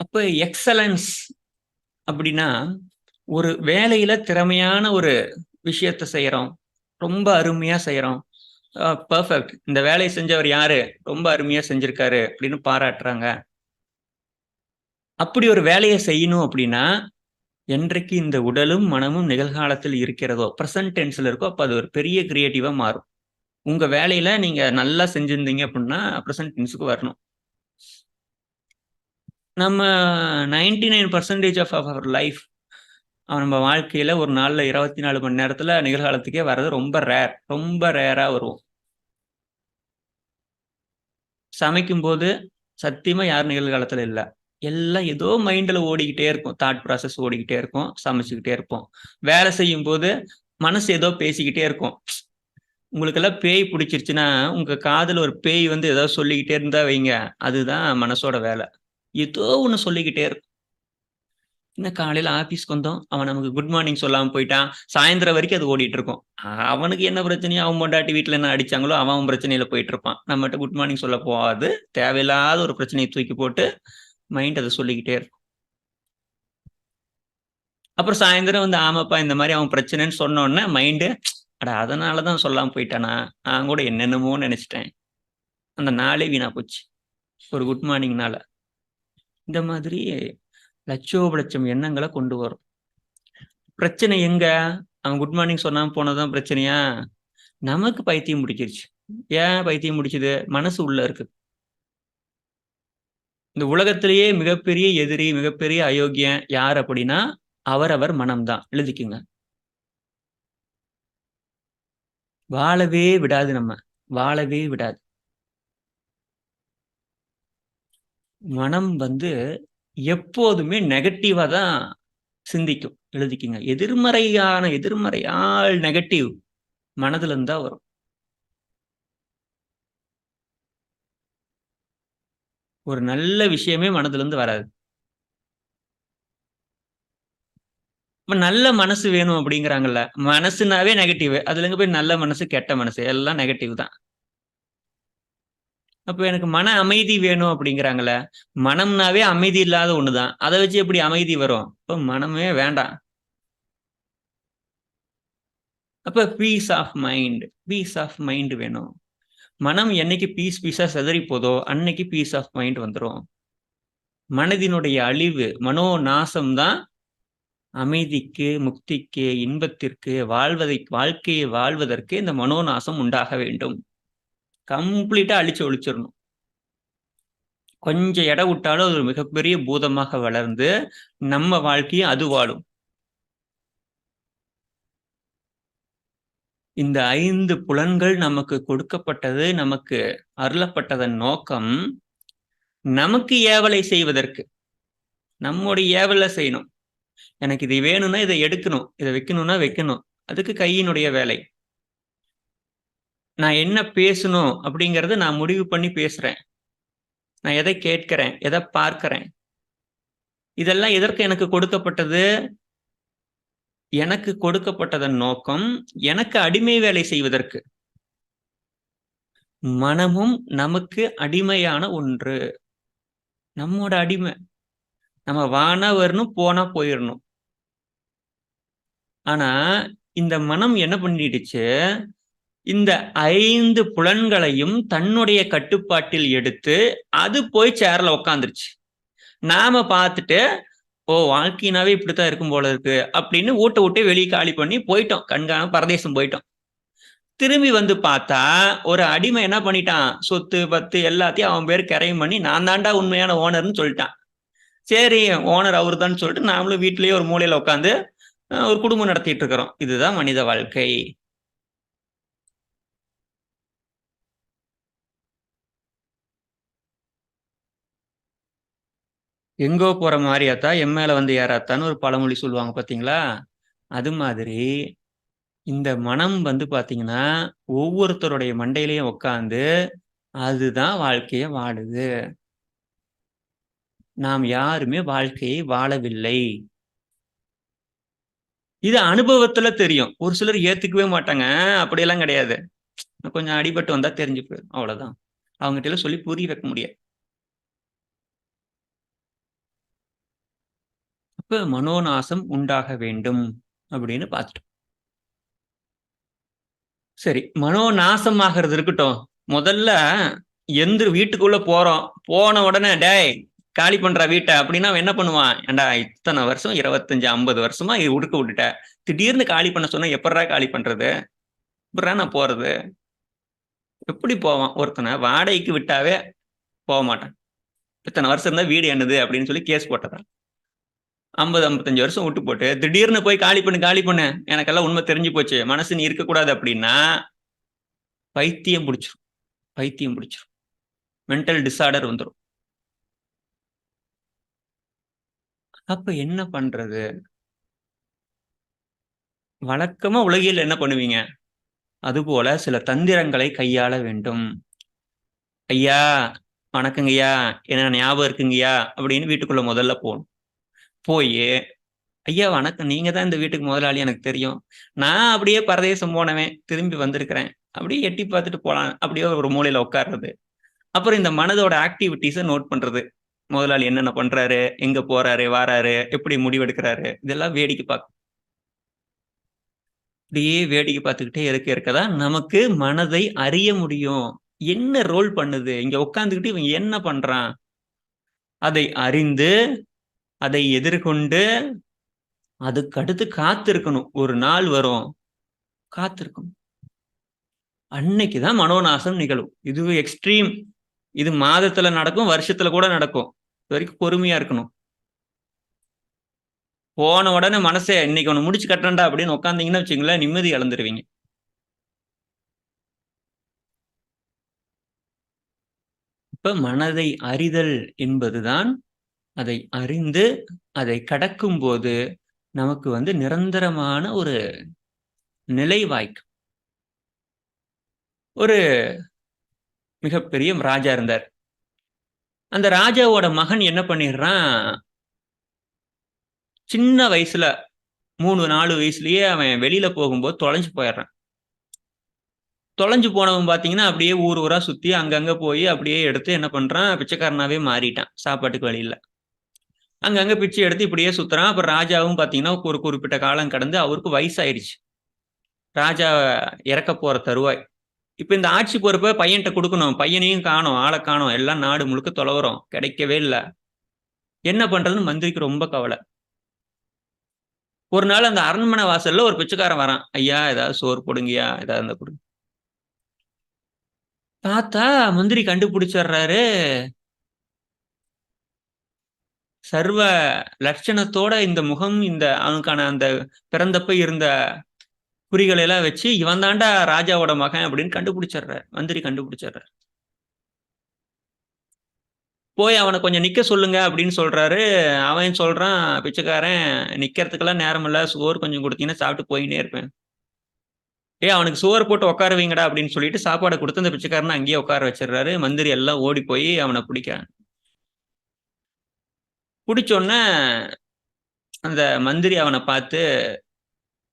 அப்போ எக்ஸலன்ஸ் அப்படின்னா ஒரு வேலையில திறமையான ஒரு விஷயத்த செய்கிறோம் ரொம்ப அருமையா செய்கிறோம் பர்ஃபெக்ட் இந்த வேலையை செஞ்சவர் யாரு? ரொம்ப அருமையா செஞ்சிருக்காரு அப்படின்னு பாராட்டுறாங்க. அப்படி ஒரு வேலையை செய்யணும் அப்படின்னா என்றைக்கு இந்த உடலும் மனமும் நிகழ்காலத்தில் இருக்கிறதோ ப்ரெசன்ட் டென்ஸில் இருக்கோ அப்போ அது ஒரு பெரிய கிரியேட்டிவாக மாறும். உங்கள் வேலையில் நீங்கள் நல்லா செஞ்சுருந்தீங்க அப்படின்னா ப்ரெசன்ட் டென்ஸுக்கு வரணும். நம்ம ninety nine percentage of our life நம்ம வாழ்க்கையில் ஒரு நாளில் இருபத்தி நாலு மணி நேரத்தில் நிகழ்காலத்துக்கே வர்றது ரொம்ப ரேர் ரொம்ப ரேராக வருவோம். சமைக்கும்போது சத்தியமாக யாரும் யார் இல்லை. எல்லாம் ஏதோ மைண்டில் ஓடிக்கிட்டே இருக்கும். தாட் ப்ராசஸ் ஓடிக்கிட்டே இருக்கும். சமைச்சுக்கிட்டே இருப்போம். வேலை செய்யும் போது மனசு ஏதோ பேசிக்கிட்டே இருக்கும். உங்களுக்கெல்லாம் பேய் பிடிச்சிருச்சுன்னா உங்கள் காதில் ஒரு பேய் வந்து ஏதோ சொல்லிக்கிட்டே இருந்தா வைங்க. அதுதான் மனசோட வேலை. ஏதோ ஒன்று சொல்லிக்கிட்டே இருக்கும். இன்னும் காலையில ஆபீஸ்க்கு வந்தோம். அவன் நமக்கு குட் மார்னிங் சொல்லாம போயிட்டான். சாயந்தரம் வரைக்கும் அது ஓடிட்டு இருக்கும். அவனுக்கு என்ன பிரச்சனையோ அவன் பொண்டாட்டி வீட்டுல என்ன அடிச்சாங்களோ அவன் பிரச்சனையில போயிட்டு இருப்பான். நம்மகிட்ட குட் மார்னிங் சொல்ல போகாது. தேவையில்லாத ஒரு பிரச்சனையை தூக்கி போட்டு மைண்ட் அதை சொல்லிக்கிட்டே இருக்கும். அப்புறம் சாயந்தரம் வந்து ஆமாப்பா இந்த மாதிரி அவன் பிரச்சனைன்னு சொன்னோடனே மைண்டு அட அதனாலதான் சொல்லாம போயிட்டானா? நான் கூட என்னென்னமோ நினைச்சிட்டேன். அந்த நாளே வீணா போச்சு. ஒரு குட் மார்னிங்னால இந்த மாதிரி லட்சோப லட்சம் எண்ணங்களை கொண்டு வரும். பிரச்சனை எங்க? அவன் குட் மார்னிங் சொன்னாம போனதான் பிரச்சனையா? நமக்கு பைத்தியம் முடிச்சிருச்சு ஏன் பைத்தியம் முடிச்சது மனசு உள்ள இருக்கு. இந்த உலகத்திலேயே மிகப்பெரிய எதிரி மிகப்பெரிய அயோக்கியம் யார் அப்படின்னா அவரவர் மனம்தான். எழுதிக்குங்க. வாழவே விடாது நம்ம. வாழவே விடாது. மனம் வந்து எப்போதுமே நெகட்டிவாக தான் சிந்திக்கும். எழுதிக்கிங்க. எதிர்மறையான எதிர்மறையால் நெகட்டிவ் மனதுல இருந்தா வரும். ஒரு நல்ல விஷயமே மனதுல இருந்து வராது நல்ல மனசு வேணும் அப்படிங்கிறாங்கல்ல. மனசுனாவே நெகட்டிவ் அதுல போய் நல்ல மனசு கெட்ட மனசு? எல்லாம் நெகட்டிவ் தான். அப்போ எனக்கு மன அமைதி வேணும் அப்படிங்கிறாங்கள மனம்னாவே அமைதி இல்லாத ஒண்ணுதான். அதை வச்சு எப்படி அமைதி வரும்? இப்போ மனமே வேண்டாம். அப்போ peace of mind peace of mind வேணும். மனம் என்னைக்கு பீஸ் பீஸாக செதறி போதோ அன்னைக்கு பீஸ் ஆஃப் மைண்ட் வந்துடும் மனதினுடைய அழிவு மனோ நாசம் தான் அமைதிக்கு முக்திக்கு இன்பத்திற்கு வாழ்வதை வாழ்க்கையை வாழ்வதற்கு இந்த மனோநாசம் உண்டாக வேண்டும். கம்ப்ளீட்டா அழிச்சு ஒழிச்சிடணும். கொஞ்சம் இடம் விட்டாலும் அது ஒரு மிகப்பெரிய பூதமாக வளர்ந்து நம்ம வாழ்க்கையை அது வாழும். இந்த ஐந்து புலன்கள் நமக்கு கொடுக்கப்பட்டது நமக்கு அருளப்பட்டதன் நோக்கம் நமக்கு ஏவலை செய்வதற்கு. நம்முடைய ஏவலை செய்யணும். எனக்கு இது வேணும்னா இதை எடுக்கணும் இதை வைக்கணும்னா வைக்கணும். அதுக்கு கையினுடைய வேலை. நான் என்ன பேசணும் அப்படிங்கறத நான் முடிவு பண்ணி பேசுறேன். நான் எதை கேட்கிறேன் எதை பார்க்கிறேன். இதெல்லாம் எதற்கு எனக்கு கொடுக்கப்பட்டது? எனக்கு கொடுக்கப்பட்டதன் நோக்கம் எனக்கு அடிமை வேலை செய்வதற்கு. மனமும் நமக்கு அடிமையான ஒன்று. நம்மோட அடிமை. நம்ம வானா வரணும் போனா போயிடணும் ஆனா இந்த மனம் என்ன பண்ணிடுச்சு? இந்த ஐந்து புலன்களையும் தன்னுடைய கட்டுப்பாட்டில் எடுத்து அது போய் சேர்ல உக்காந்துருச்சு. நாம பார்த்துட்டு ஓ வாழ்க்கையினாவே இப்படித்தான் இருக்கும் போல இருக்கு அப்படின்னு ஊட்ட விட்டு வெளியே காலி பண்ணி போயிட்டோம். கண்காணம் பரதேசம் போயிட்டோம். திரும்பி வந்து பார்த்தா ஒரு அடிமை என்ன பண்ணிட்டான்? சொத்து பத்து எல்லாத்தையும் அவன் பேர் கரையும் பண்ணி நான் தாண்டா உண்மையான ஓனர்னு சொல்லிட்டான். சரி ஓனர் அவர் தான் சொல்லிட்டு நாமளும் வீட்லயே ஒரு மூலையில உட்காந்து ஒரு குடும்பம் நடத்திட்டு இருக்கிறோம். இதுதான் மனித வாழ்க்கை. எங்கோ போற மாதிரியாத்தா எம் மேல வந்து ஏறாத்தான்னு ஒரு பழமொழி சொல்லுவாங்க பாத்தீங்களா? அது மாதிரி இந்த மனம் வந்து பாத்தீங்கன்னா ஒவ்வொருத்தருடைய மண்டையிலையும் உட்காந்து அதுதான் வாழ்க்கைய வாழுது. நாம் யாருமே வாழ்க்கையை வாழவில்லை. இது அனுபவத்துல தெரியும். ஒரு சிலர் ஏத்துக்கவே மாட்டாங்க. அப்படியெல்லாம் கிடையாது. கொஞ்சம் அடிபட்டு வந்தா தெரிஞ்சு போயிடும். அவ்வளவுதான். அவங்ககிட்ட சொல்லி புரிய வைக்க முடியாது. அப்ப மனோநாசம் உண்டாக வேண்டும் அப்படின்னு பார்த்துட்டோம். சரி மனோநாசம் ஆகிறது இருக்கட்டும். முதல்ல எந்த வீட்டுக்குள்ள போறோம். போன உடனே டேய் காலி பண்ற வீட்டை அப்படின்னா என்ன பண்ணுவான்? ஏண்டா இத்தனை வருஷம் இருபத்தஞ்சு ஐம்பது வருஷமா இது உடுக்க விட்டுட்ட. திடீர்னு காலி பண்ண சொன்னா எப்படா காலி பண்றது? எப்படா நான் போறது? எப்படி போவான்? ஒருத்தனை வாடகைக்கு விட்டாவே போக மாட்டான். இத்தனை வருஷம் இருந்தா வீடு என்னது? அப்படின்னு சொல்லி கேஸ் போட்டதான் ஐம்பது ஐம்பத்தஞ்சு வருஷம் விட்டு போட்டு திடீர்னு போய் காலி பண்ணு காலி பண்ணு. எனக்கெல்லாம் உண்மை தெரிஞ்சு போச்சு. மனசு நீ இருக்கக்கூடாது அப்படின்னா பைத்தியம் பிடிச்சிரும். பைத்தியம் பிடிச்சிரும். மென்டல் டிஸார்டர் வந்துடும் அப்ப என்ன பண்றது? வழக்கமா உலகில் என்ன பண்ணுவீங்க? அதுபோல சில தந்திரங்களை கையாள வேண்டும். ஐயா வணக்கங்கய்யா. என்ன ஞாபகம் இருக்குங்கய்யா? அப்படின்னு வீட்டுக்குள்ள முதல்ல போகணும். போய் ஐயா வணக்கம். நீங்க தான் இந்த வீட்டுக்கு முதலாளி எனக்கு தெரியும். நான் அப்படியே பரதேசம் போனவன் திரும்பி வந்திருக்கிறேன். அப்படியே எட்டி பார்த்துட்டு போகலாம் அப்படியே ஒரு மூலையில உட்காடுறது அப்புறம் இந்த மனதோட ஆக்டிவிட்டிஸை நோட் பண்றது. முதலாளி என்னென்ன பண்றாரு? எங்க போறாரு? வாராரு? எப்படி முடிவெடுக்கிறாரு? இதெல்லாம் வேடிக்கை பார்க்க அப்படியே வேடிக்கை பார்த்துக்கிட்டே இருக்க இருக்கதா நமக்கு மனதை அறிய முடியும். என்ன ரோல் பண்ணுது? இங்க உட்காந்துக்கிட்டு இவன் என்ன பண்றான்? அதை அறிந்து அதை எதிர்கொண்டு அதுக்கடுத்து காத்திருக்கணும். ஒரு நாள் வரும். காத்திருக்கணும். அன்னைக்குதான் மனோநாசம் நிகழும். இது எக்ஸ்ட்ரீம் இது மாதத்துல நடக்கும் வருஷத்துல கூட நடக்கும். இது வரைக்கும் பொறுமையா இருக்கணும். போன உடனே மனசே இன்னைக்கு ஒன்று முடிச்சு கட்டண்டா அப்படின்னு உட்காந்தீங்கன்னா வச்சுங்களேன் நிம்மதி இழந்துருவீங்க. இப்ப மனதை அறிதல் என்பதுதான் அதை அறிந்து அதை கடக்கும் போது நமக்கு வந்து நிரந்தரமான ஒரு நிலை வாய்க்கும். ஒரு மிகப்பெரிய ராஜா இருந்தார். அந்த ராஜாவோட மகன் என்ன பண்ணிடுறான்? சின்ன வயசுல மூணு நாலு வயசுலயே அவன் வெளியில போகும்போது தொலைஞ்சு போயிடுறான். தொலைஞ்சு போனவன் பார்த்தீங்கன்னா அப்படியே ஊர் ஊரா சுத்தி அங்கங்க போய் அப்படியே எடுத்து என்ன பண்றான்? பிச்சைக்காரனாவே மாறிட்டான். சாப்பாட்டுக்கு வழியில அங்கங்க பிச்சை எடுத்து இப்படியே சுத்துறான். அப்புறம் ராஜாவும் பாத்தீங்கன்னா ஒரு குறிப்பிட்ட காலம் கடந்து அவருக்கு வயசாயிடுச்சு. ராஜா இறக்க போற தருவாய். இப்ப இந்த ஆட்சி பொறுப்பை பையன்கிட்ட கொடுக்கணும். பையனையும் காணும் ஆளை காணும். எல்லாம் நாடு முழுக்க தொலைவரும் கிடைக்கவே இல்லை. என்ன பண்றதுன்னு மந்திரிக்கு ரொம்ப கவலை. ஒரு நாள் அந்த அரண்மனை வாசல்ல ஒரு பிச்சைக்காரன் வரான். ஐயா ஏதாவது சோறு போடுங்கய்யா. ஏதாவது இருந்தா கொடுங்க பார்த்தா மந்திரி கண்டுபிடிச்சிடுறாரு. சர்வ லட்சணத்தோட இந்த முகம் இந்த அவனுக்கான அந்த பிறந்தப்ப இருந்த குறிகளை எல்லாம் வச்சு இவன் தாண்டா ராஜாவோட மகன் அப்படின்னு கண்டுபிடிச்சிடுறார். மந்திரி கண்டுபிடிச்சிடுறார். போய் அவனை கொஞ்சம் நிக்க சொல்லுங்க அப்படின்னு சொல்றாரு. அவன் சொல்றான் பிச்சைக்காரன் நிக்கிறதுக்கெல்லாம் நேரம் இல்ல சோறு கொஞ்சம் கொடுத்தீங்கன்னா சாப்பிட்டு போயினே இருப்பேன். ஏ அவனுக்கு சோறு போட்டு உட்கார வைங்கடா அப்படின்னு சொல்லிட்டு சாப்பாடை கொடுத்து அந்த பிச்சைக்காரனை அங்கேயே உட்கார வச்சிடுறாரு. மந்திரி எல்லாம் ஓடி போய் அவனை பிடிக்கிறான் பிடிச்சோன்னே அந்த மந்திரி அவனை பார்த்து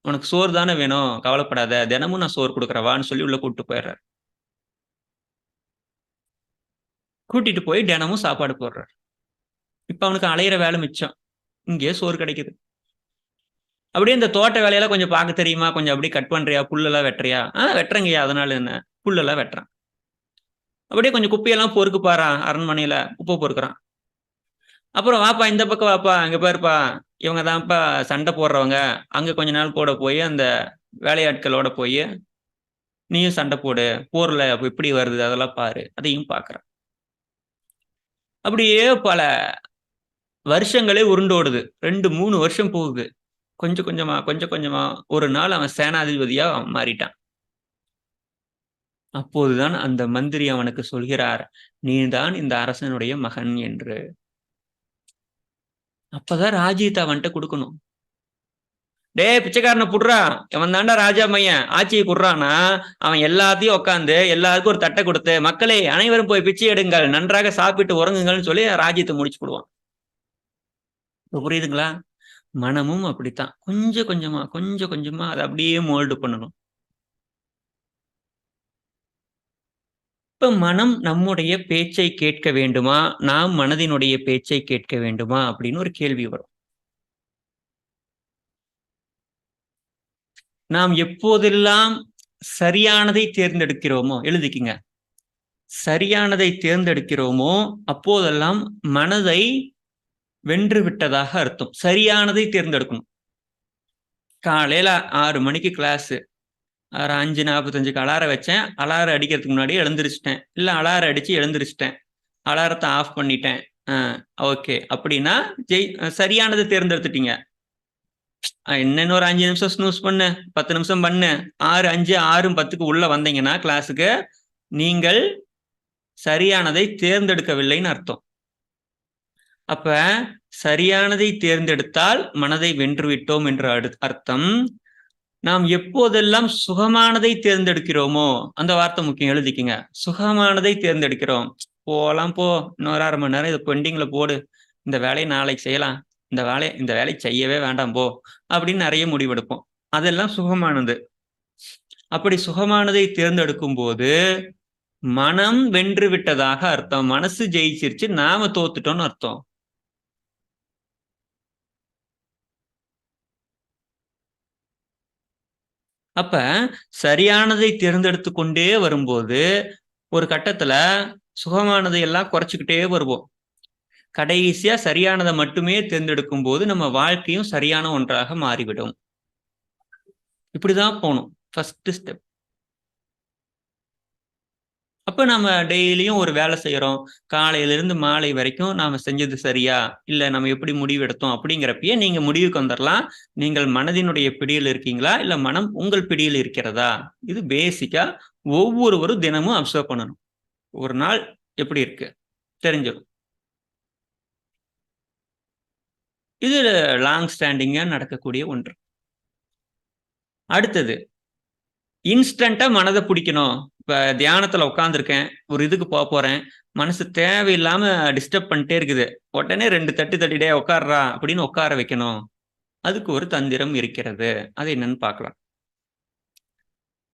உனக்கு சோறு தானே வேணும் கவலைப்படாத தினமும் நான் சோறு கொடுக்குறவான்னு சொல்லி உள்ள கூப்பிட்டு போயிடுறாரு. கூட்டிட்டு போய் தினமும் சாப்பாடு போடுறாரு. இப்ப அவனுக்கு அலையிற வேலை மிச்சம். இங்கேயே சோறு கிடைக்குது. அப்படியே இந்த தோட்ட வேலையெல்லாம் கொஞ்சம் பார்க்க தெரியுமா? கொஞ்சம் அப்படியே கட் பண்றியா? புல்லெல்லாம் வெட்டுறியா? ஆ வெட்டுறங்கய்யா அதனால என்ன? புல்லெல்லாம் வெட்டுறான். அப்படியே கொஞ்சம் குப்பையெல்லாம் பொறுக்கு பாரா அரண்மனையில குப்பை பொறுக்குறான். அப்புறம் வாப்பா இந்த பக்கம் வாப்பா அங்க பாருப்பா. இவங்க தான்ப்பா சண்டை போடுறவங்க. அங்க கொஞ்ச நாள் கூட போய் அந்த வேலையாட்களோட போய் நீயும் சண்டை போடு. போர்ல எப்படி வருது அதெல்லாம் பாரு. அதையும் பாக்குறேன். அப்படியே பல வருஷங்களே உருண்டோடுது ரெண்டு மூணு வருஷம் போகுது. கொஞ்சம் கொஞ்சமா கொஞ்சம் கொஞ்சமா ஒரு நாள் அவன் சேனாதிபதியா மாறிட்டான். அப்போதுதான் அந்த மந்திரி அவனுக்கு சொல்கிறார் நீ தான் இந்த அரசனுடைய மகன் என்று. அப்பதான் ராஜீதா அவன்கிட்ட கொடுக்கணும். டே பிச்சைக்காரனை புடுறா. அவன் தாண்டா ராஜா மையன் ஆட்சியை குடுறான்னா அவன் எல்லாத்தையும் உட்காந்து எல்லாருக்கும் ஒரு தட்டை கொடுத்து மக்களே அனைவரும் போய் பிச்சை எடுங்கள் நன்றாக சாப்பிட்டு உறங்குங்கள்னு சொல்லி ராஜ்யத்தை முடிச்சு போடுவான். புரியுதுங்களா? மனமும் அப்படித்தான். கொஞ்சம் கொஞ்சமா கொஞ்சம் கொஞ்சமா அதை அப்படியே மோல்டு பண்ணணும். இப்ப மனம் நம்முடைய பேச்சை கேட்க வேண்டுமா? நாம் மனதினுடைய பேச்சை கேட்க வேண்டுமா? அப்படின்னு ஒரு கேள்வி வரும். நாம் எப்போதெல்லாம் சரியானதை தேர்ந்தெடுக்கிறோமோ எழுதிக்கிங்க. சரியானதை தேர்ந்தெடுக்கிறோமோ அப்போதெல்லாம் மனதை வென்று விட்டதாக அர்த்தம். சரியானதை தேர்ந்தெடுக்கணும். காலையில ஆறு மணிக்கு கிளாஸ் ஒரு அஞ்சு நாற்பத்தஞ்சுக்கு அலாரம் வச்சேன். அலாரம் அடிக்கிறதுக்கு முன்னாடி எழுந்திரிச்சிட்டேன். இல்லை அலாரம் அடித்து எழுந்திரிச்சிட்டேன். அலாரத்தை ஆஃப் பண்ணிட்டேன். ஓகே அப்படின்னா ஜெய் சரியானதை தேர்ந்தெடுத்துட்டீங்க. என்னென்ன ஒரு அஞ்சு நிமிஷம் ஸ்னூஸ் பண்ணு. பத்து நிமிஷம் பண்ணு. ஆறு அஞ்சு ஆறு பத்துக்கு உள்ள வந்தீங்கன்னா கிளாஸுக்கு நீங்கள் சரியானதை தேர்ந்தெடுக்கவில்லைன்னு அர்த்தம். அப்ப சரியானதை தேர்ந்தெடுத்தால் மனதை வென்றுவிட்டோம் என்று அர்த்தம். நாம் எப்போதெல்லாம் சுகமானதை தேர்ந்தெடுக்கிறோமோ அந்த வார்த்தை முக்கியம் எழுதிக்கிங்க. சுகமானதை தேர்ந்தெடுக்கிறோம். போலாம் போ. இன்னொரு அரை மணி நேரம் இதை பெண்டிங்ல போடு. இந்த வேலையை நாளைக்கு செய்யலாம். இந்த வேலையை இந்த வேலையை செய்யவே வேண்டாம் போ. அப்படின்னு நிறைய முடிவெடுப்போம். அதெல்லாம் சுகமானது. அப்படி சுகமானதை தேர்ந்தெடுக்கும் போது மனம் வென்று விட்டதாக அர்த்தம். மனசு ஜெயிச்சிருச்சு நாம தோத்துட்டோம்னு அர்த்தம். அப்ப சரியானதை தேர்ந்தெடுத்து கொண்டே வரும்போது ஒரு கட்டத்துல சுகமானதை எல்லாம் குறைச்சிக்கிட்டே வருவோம். கடைசியா சரியானதை மட்டுமே தேர்ந்தெடுக்கும் போது நம்ம வாழ்க்கையும் சரியான ஒன்றாக மாறிவிடும். இப்படிதான் போகணும். ஃபர்ஸ்ட் ஸ்டெப் அப்ப நம்ம டெய்லியும் ஒரு வேலை செய்யறோம் காலையில இருந்து மாலை வரைக்கும் நாம செஞ்சது சரியா? இல்ல நம்ம எப்படி முடிவு எடுத்தோம் அப்படிங்கிறப்பயே நீங்க முடிவுக்கு வந்துடலாம் நீங்கள் மனதினுடைய பிடியில் இருக்கீங்களா? இல்ல மனம் உங்கள் பிடியில் இருக்கிறதா? இது பேசிக்கா ஒவ்வொருவரும் தினமும் அப்சர்வ் பண்ணணும். ஒரு நாள் எப்படி இருக்கு? தெரிஞ்சிடும். இது லாங் ஸ்டாண்டிங்கா நடக்கக்கூடிய ஒன்று. அடுத்தது இன்ஸ்டண்டா மனதை பிடிக்கணும். இப்ப தியானத்துல உட்காந்துருக்கேன் ஒரு இதுக்கு போக போறேன். மனசு தேவையில்லாம டிஸ்டர்ப் பண்ணிட்டே இருக்குது. உடனே ரெண்டு தட்டு தட்டிடே உட்காடுறா அப்படின்னு உட்கார வைக்கணும். அதுக்கு ஒரு தந்திரம் இருக்கிறது. அது என்னன்னு பார்க்கலாம்.